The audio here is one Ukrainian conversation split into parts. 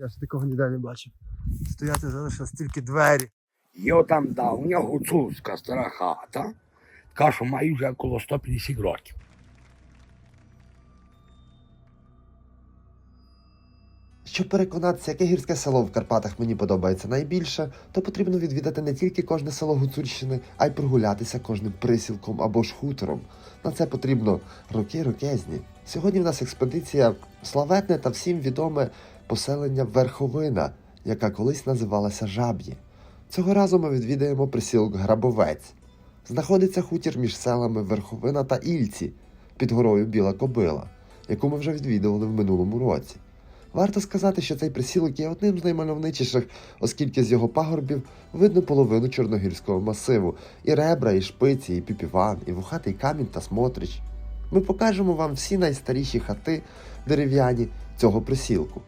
Я ж такого ніде не бачив. Стояти залишилось тільки двері. Є там давня гуцульська стара хата, така, що має вже коло 150 років. Щоб переконатися, яке гірське село в Карпатах мені подобається найбільше, то потрібно відвідати не тільки кожне село Гуцульщини, а й прогулятися кожним присілком або ж хутором. На це потрібно роки рокезні. Сьогодні в нас експедиція славетне та всім відоме поселення Верховина, яка колись називалася Жаб'ї. Цього разу ми відвідаємо присілок Грабовець. Знаходиться хутір між селами Верховина та Ільці під горою Біла Кобила, яку ми вже відвідували в минулому році. Варто сказати, що цей присілок є одним з наймальовничіших, оскільки з його пагорбів видно половину чорногірського масиву, і ребра, і шпиці, і піпіван, і вухатий камінь та смотрич. Ми покажемо вам всі найстаріші хати дерев'яні цього присілку.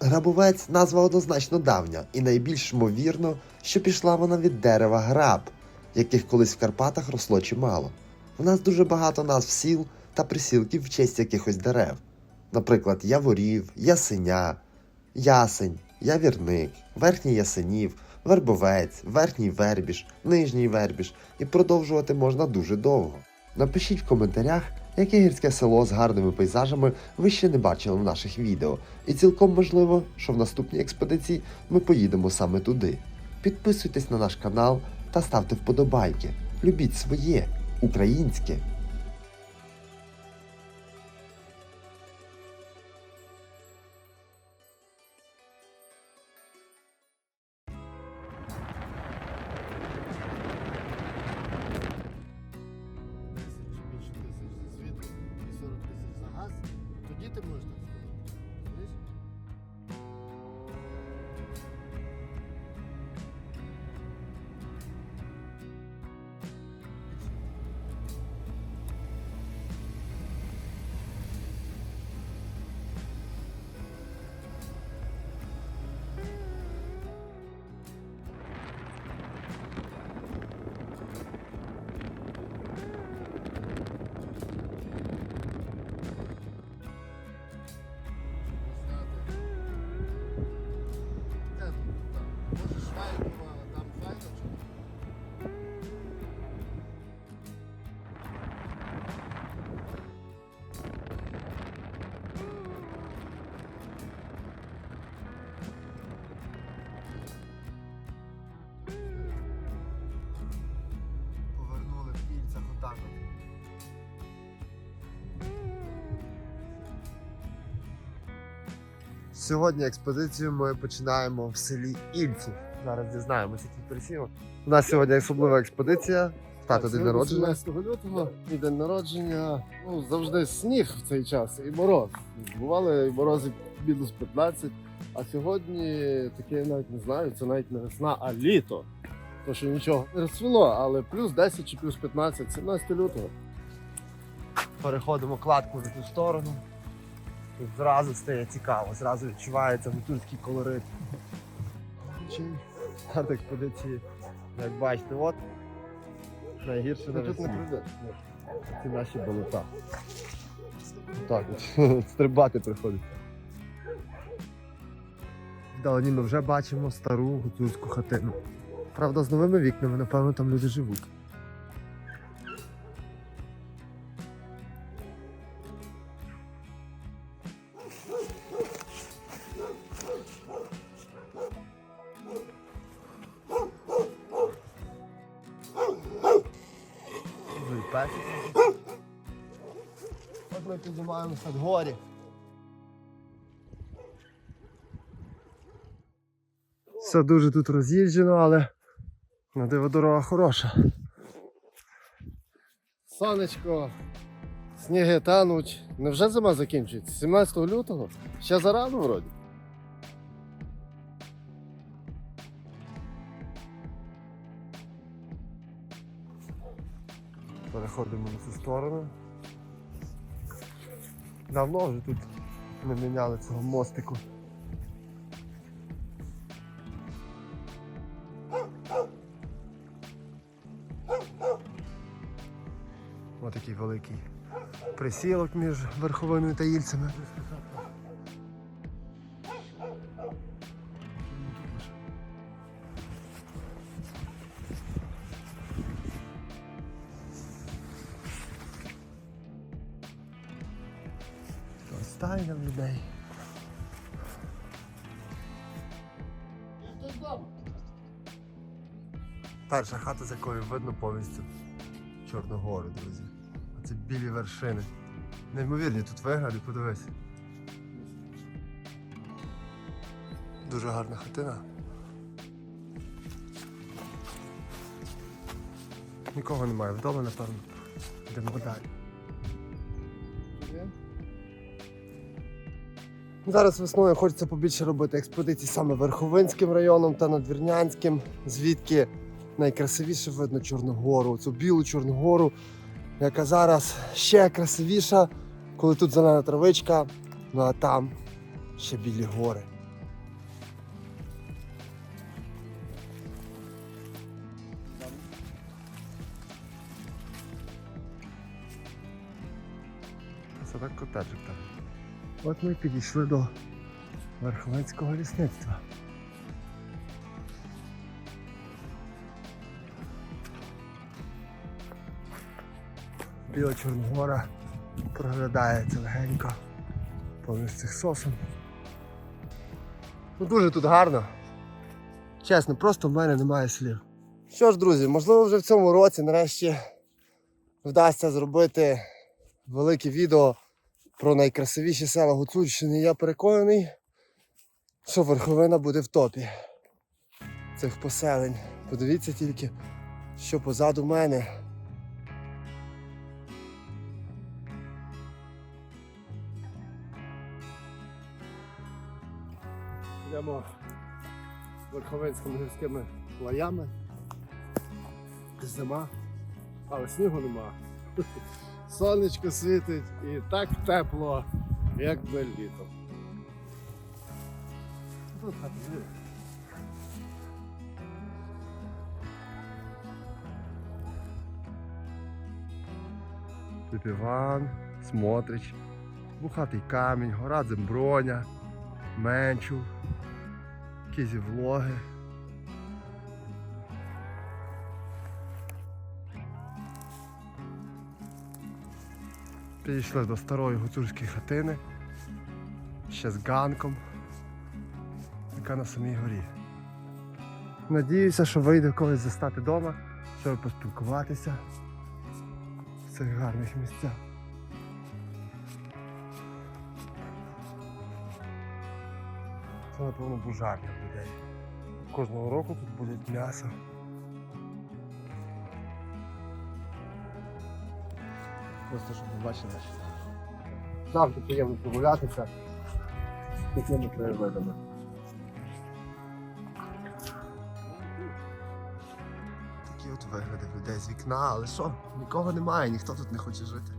Грабовець назва однозначно давня, і найбільш ймовірно, що пішла вона від дерева граб, яких колись в Карпатах росло чимало. В нас дуже багато назв сіл та присілків в честь якихось дерев наприклад, Яворів, Ясеня, Ясень, Явірник, Верхній Ясенів, Вербовець, Верхній Вербіж, Нижній Вербіж і продовжувати можна дуже довго. Напишіть в коментарях, яке гірське село з гарними пейзажами ви ще не бачили в наших відео, і цілком можливо, що в наступній експедиції ми поїдемо саме туди. Підписуйтесь на наш канал та ставте вподобайки. Любіть своє, українське. Сьогодні експедицію ми починаємо в селі Ільці. Зараз дізнаємося, який присілок. У нас сьогодні особлива експедиція. Тато день народження. 17 лютого, мій день народження. Ну, завжди сніг в цей час і мороз. Бували і морози мінус 15. А сьогодні таке я навіть не знаю, це навіть не весна, а літо. То що нічого не розцвіло, але плюс 10 чи плюс 15, 17 лютого. Переходимо кладку на ту сторону. Тут зразу стає цікаво, зразу відчувається гуцульський колорит. Старт експедиції, як бачите, от найгірше на Ну, тут не весні. прийдеш. Ці наші болота. Так, от, стрибати приходить. Вдалині ми вже бачимо стару гуцульську хатину. Правда, з новими вікнами, напевно, там люди живуть. Песик. От ми піднімаємося в горі. Все дуже тут роз'їжджено, але на диво дорога хороша. Сонечко, сніги тануть. Невже зима закінчується? 17 лютого? Ще зарано вроді. Переходимо на цю сторону. Давно вже тут не міняли цього мостику. Ось такий великий присілок між верховиною та Ільцями. Хата, видно повністю Чорну гору, друзі. Оце білі вершини. Неймовірні тут вигляди, подивись. Дуже гарна хатина. Нікого немає вдома, напевно. Йдемо далі. Зараз весною хочеться побільше робити експедицій саме Верховинським районом та Надвірнянським, звідки найкрасивіше видно Чорногору, цю білу Чорногору, яка зараз ще красивіша, коли тут зелена травичка, ну а там ще білі гори. Це так котеджик там. От ми підійшли до Верховенського лісництва. Біла Чорногора проглядається легенько поміж цих сосен. Ну дуже тут гарно. Чесно, просто в мене немає слів. Що ж, друзі, можливо, вже в цьому році нарешті вдасться зробити велике відео про найкрасивіші села Гуцульщини. Я переконаний, що верховина буде в топі цих поселень. Подивіться тільки, що позаду мене. Йдемо верховенськими гірськими лаями. Зима, але снігу нема. Сонечко світить і так тепло, як би літом. Тут хата живе. Іван, Смотрич, Бухатий камінь, гора Дземброня, Менчув, Кізі влоги. Підійшли до старої гуцульської хатини, ще з ганком, яка на самій горі. Надіюся, що вийде когось застати вдома, щоб поспілкуватися в цих гарних місцях. Напевно, бужарня в людей. Кожного року тут буде м'ясо. Просто щоб ви бачили. Завжди приємно прогулятися з такими краєвидами. Такі от вигляди людей з вікна, але що, нікого немає, ніхто тут не хоче жити.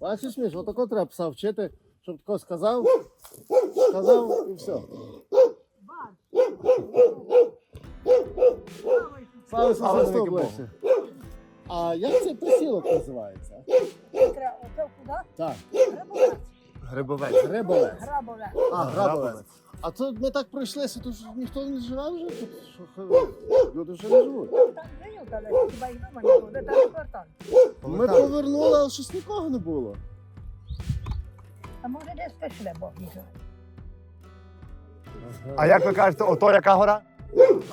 Бачиш, Міш, отако треба пса вчити, щоб тако сказав, сказав і все. Слава Ісусу Христу, Богу. ближче. А як цей присілок називається? Оце куди? Так, Грабовець. Грибовець. грибовець. Грабовець. А, грабовець. А то ми так пройшлися, то ж ніхто не живе вже тут. Що, люди вже не живуть. Там живуть, але хіба й дома не буде, там квартал. Ми повернули, але щось нікого не було. А може десь пішли, Бог не. А як ви кажете, ото яка гора?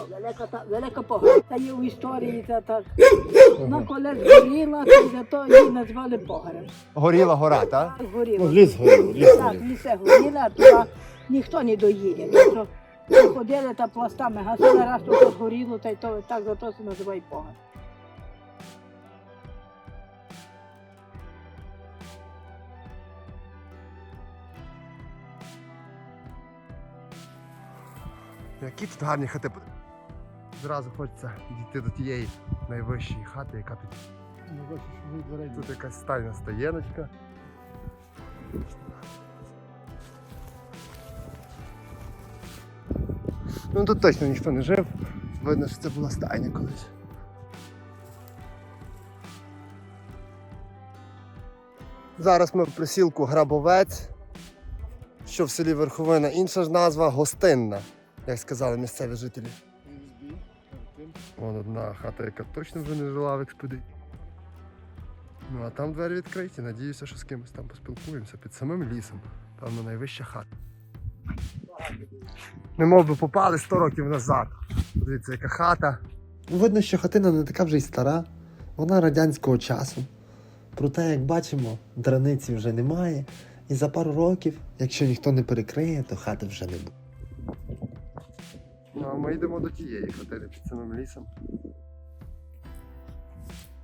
Велика, та, велика погора. Та є у історії, та так. Вона колись горіла, то за то її назвали погорем. Горіла гора, так? Так горіла. ліс горів, ліс Так, лісе горіла, а туди ніхто не доїде. Тобто ходили та пластами гасили, раз тут горіло, та й то так за то се називає погор. Які тут гарні хати. Зразу хочеться дійти до тієї найвищої хати, яка тут. Тут якась стайна стояночка. Ну тут точно ніхто не жив. Видно, що це була стайня колись. Зараз ми в присілку Грабовець, що в селі Верховина. Інша ж назва гостинна, як сказали місцеві жителі. Вон одна хата, яка точно вже не жила в експедиції. Ну а там двері відкриті. Надіюся, що з кимось там поспілкуємося під самим лісом. Певно, найвища хата. Не мов би попали 100 років назад. Дивіться, яка хата. Видно, що хатина не така вже й стара, вона радянського часу. Проте, як бачимо, драниці вже немає, і за пару років, якщо ніхто не перекриє, то хати вже не буде. Ну, а ми йдемо до тієї хатини під самим лісом.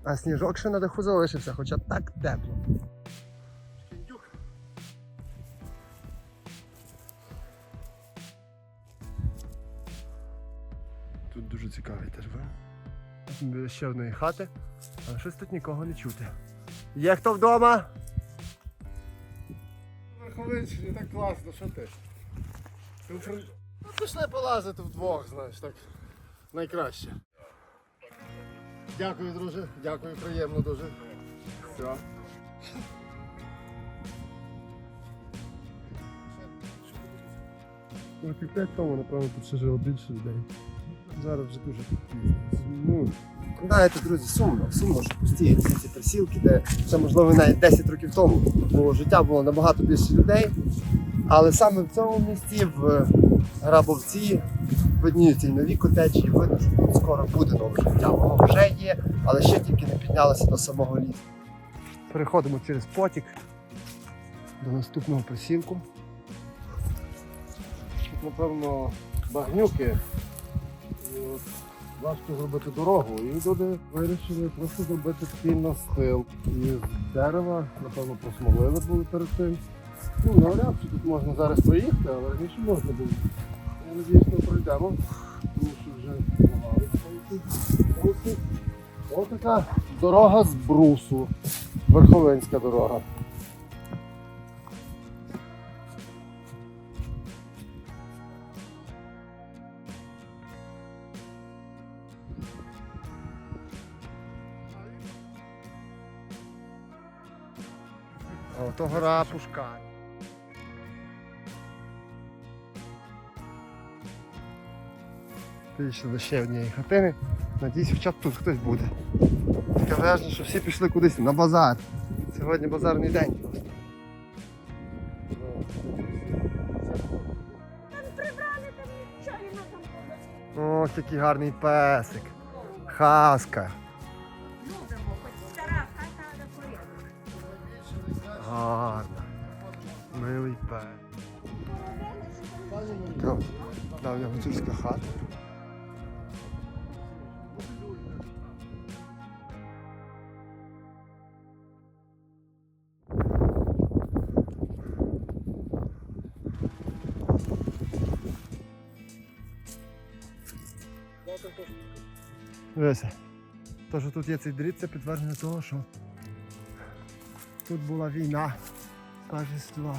А сніжок ще на даху залишився, хоча так тепло. Тут дуже цікавий теж ви. Біля ще одної хати, але щось тут нікого не чути. Є хто вдома? Верховинщині так класно, що ти? Ну, пішли полазити вдвох, знаєш, так найкраще. Дякую, друже. Дякую, приємно дуже. Все. П'ять тому, напевно, тут ще жило більше людей. Зараз вже дуже. Ну, знаєте, друзі, сумно, сумно, що пусті ці присілки, де ще, можливо, навіть 10 років тому було життя було набагато більше людей. Але саме в цьому місті, в Грабовці, видніються і нові котеджі, і видно, що тут скоро буде нове життя. Воно вже є, але ще тільки не піднялося до самого лісу. Переходимо через потік до наступного присілку. Тут, напевно, багнюки. Важко зробити дорогу. І люди вирішили просто зробити такий настил. І дерева, напевно, просмолили були перед тим. Ну, навряд чи тут можна зараз проїхати, але раніше можна було. Я надіюсь, ми пройдемо, тому що вже бруси. Ось така дорога з брусу. Верховинська дорога. А ото гора Пушкань. Підійшли до ще однієї хатини. Надіюсь, хоча б тут хтось буде. Таке враження, що всі пішли кудись на базар. Сьогодні базарний день просто. Ох, який гарний песик. Хаска. Давня гуцульська хата. Дивися. То, що тут є цей дріт, це підтвердження того, що тут була війна кажества.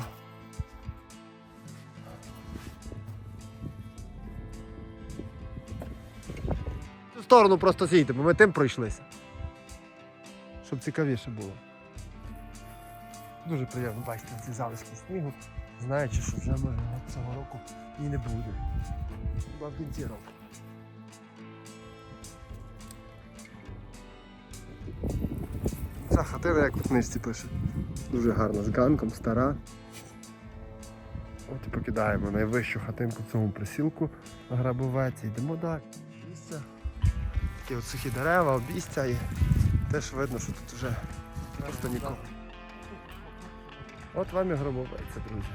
Сторону просто зійти, бо ми тим пройшлися. Щоб цікавіше було. Дуже приємно бачити ці залишки снігу, знаючи, що вже може цього року і не буде. Хіба в кінці року. Ця хатина, як в книжці пише. Дуже гарна, з ганком, стара. От і покидаємо найвищу хатинку в цьому присілку на Йдемо далі. Такі от сухі дерева, обійстя і теж видно, що тут вже просто нікого. От вам і Грабовеця, друзі.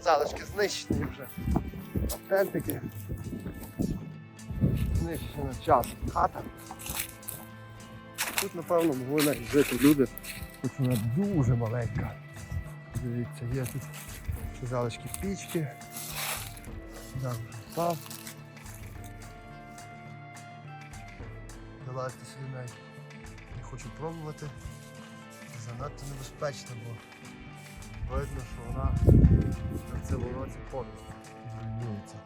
Залишки знищені вже. Тентики. Знищена час хата. Тут, напевно, могли жити люди. Тут вона дуже маленька. Дивіться, є тут залишки пічки. Там вже став. залазити сюди навіть не хочу пробувати. Занадто небезпечно, бо видно, що вона в цьому році повністю руйнується.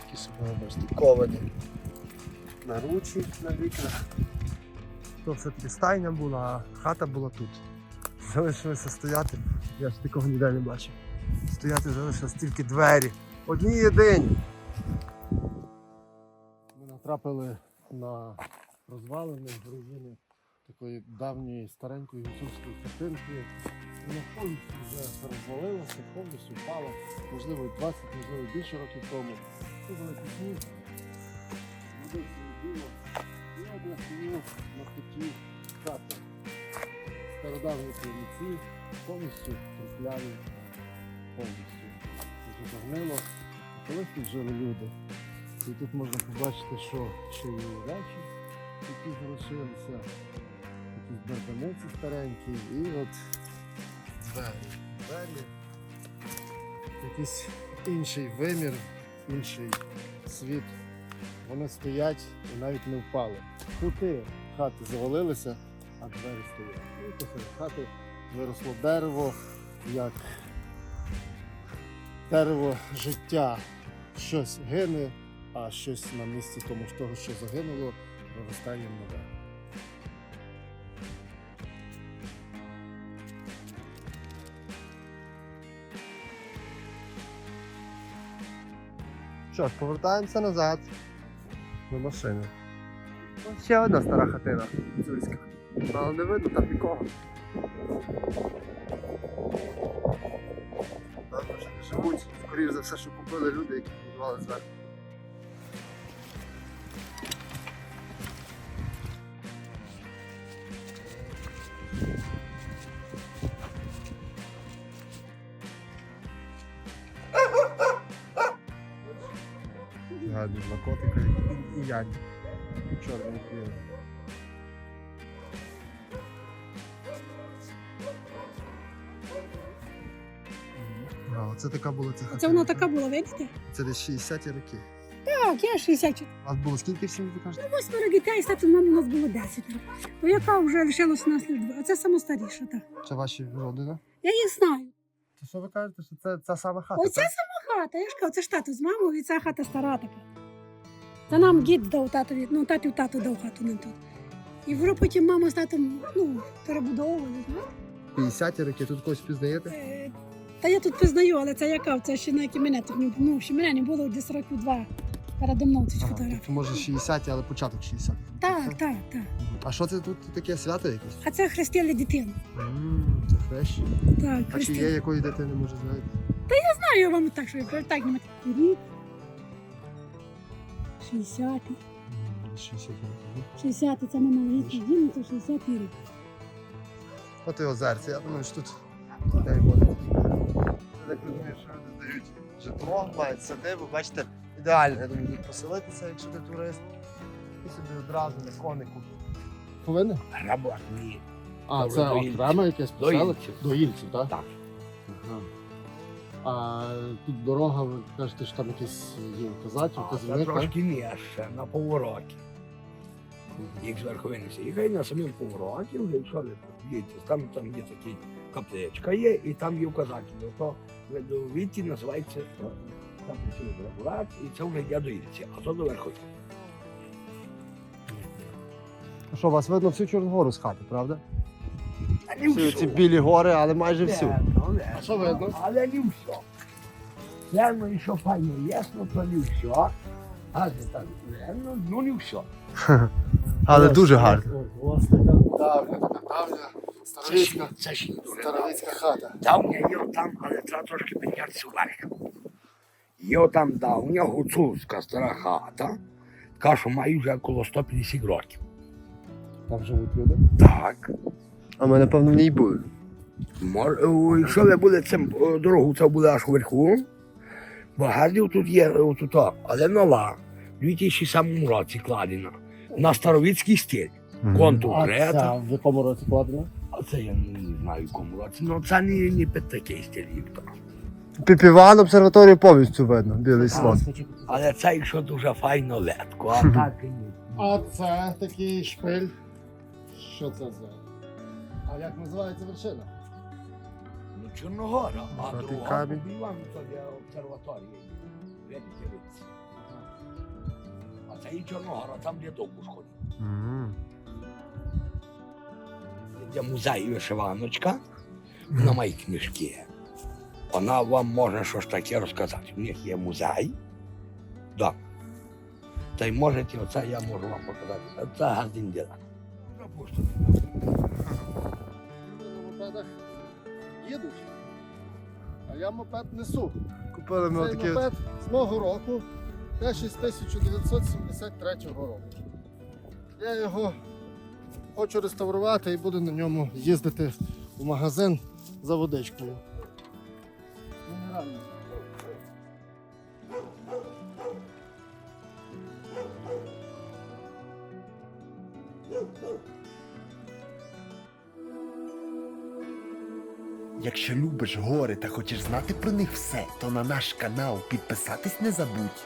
Такі собі бачите, ковані наручі на вікнах. То все-таки стайня була, а хата була тут. Залишилося стояти. Я ж такого ніде не бачив. Стояти залишилось тільки двері. Одні єдині. Ми натрапили на розвалини руїни такої давньої старенької гуцульської хатинки. Вона повністю вже розвалилася, повністю впала. Можливо, 20, можливо, більше років тому. Це великий сніг. На куті хати. Стародавні племінці, повністю трухляві, повністю. Вже загнило. Колись тут жили люди. І тут можна побачити, що ще є речі, які залишилися, якісь бербаниці старенькі, і от двері. Двері. Якийсь інший вимір, інший світ. Вони стоять і навіть не впали. Кути хати завалилися, а двері стоять. І посеред хати виросло дерево, як дерево життя. Щось гине, а щось на місці тому ж того, що загинуло, проростає нове. Що ж, повертаємося назад машини. Ось ще одна стара хатина гуцульська. Але не видно там нікого. Там вже живуть, скоріш за все, що купили люди, які будували зверху. Два котика і, і Янь. Чорний білий. А, оце така була ця Це хатина. вона така була, видите? Це десь 60-ті роки. Так, я 64. У вас було скільки всім ви кажете? Восьмеро дітей, стати нам у нас було 10. То яка вже лишилась у нас лише. А це сама старіша, так. Це ваші родина? Я їх знаю. То що ви кажете, що це ця сама хата? Оце так? сама хата. Я ж кажу, це ж тато з мамою, і ця хата стара така. Це нам дід дав татові, ну татів тато дав хату нам тут. І вже потім мама з татом ну, перебудовували, знаєте. 50-ті роки, тут когось пізнаєте? Е, Та я тут пізнаю, але це яка? Це ще на мене тут не ну, ще мене не було десь років два. Передо мною ці Ага, фотографії. тобто, може 60-ті, але початок 60-х. Так, так, так. А що це тут таке свято якесь? А це хрестили дитину. Це хрещення. Так, А чи хрестили. є якої дитини, може, знаєте? знаю вам так, що я кажу, так, не. 60 60 років. 60 це малолітній дім, це 60 рік. От і озерце, я думаю, що тут людей буде. Я так розумію, що люди здають житло, мають садибу, бачите, ідеально, я думаю, тут поселитися, якщо ти турист. І собі одразу на конику. Повинен? Повинні? Работні. А, це окреме якесь До поселення? Ільців. До Ільців, так? Так. Ага. А тут дорога, ви кажете, що там якісь є Це вказівник, так? трошки нижче, на повороті. Як зверху винесе. І хай на самому повороті, вже якщо ви подивіться, там, там є такий капличка є, і там є вказатель. То видовіті називається там працює і це вже йде до Ільці, а то до верху. Ну що, вас видно всю Чорногору з хати, правда? А не Всі всю. ці білі гори, але майже всю. Не, ну, що видно? Але не все. Це ну, що файно ясно, то не все. А це так, ну, ну не все. Але дуже гарно. давня, така давня, старовицька, це ще не дуже старовицька хата. Давня є там, але треба трошки піднятися вверх. Є там давня гуцульська стара хата, така, що має вже коло 150 років. Там живуть люди. Так. А ми, напевно, в ній були. Якщо ви були цим дорогу, це буде аж вверху. Бо гардів тут є отут, але нова. У 2007 році кладена. На старовицький стиль. Контур А крета. ця в якому році кладена? А це я не знаю в якому році. Ну це не, не під такий стиль. Піпіван обсерваторію повністю видно, білий слон. Але це якщо дуже файно летко, а так і ні. А це такий шпиль. Що це за? А як називається вершина? Чорногора, а Золотий друга камінь. Видите, видите. А це і Чорногора, там де довго ходить. М. Є музей вишиваночка, вона має книжки. Вона вам може щось таке розказати. У них є музей. Да. Та й можете, оце я можу вам показати. Це. Люди на мопедах їдуть. А я мопед несу. Купили ми Цей мопед з мого року, теж із 1973 року. Я його хочу реставрувати і буду на ньому їздити в магазин за водичкою. Мінеральною. Любиш гори та хочеш знати про них все, то на наш канал підписатись не забудь.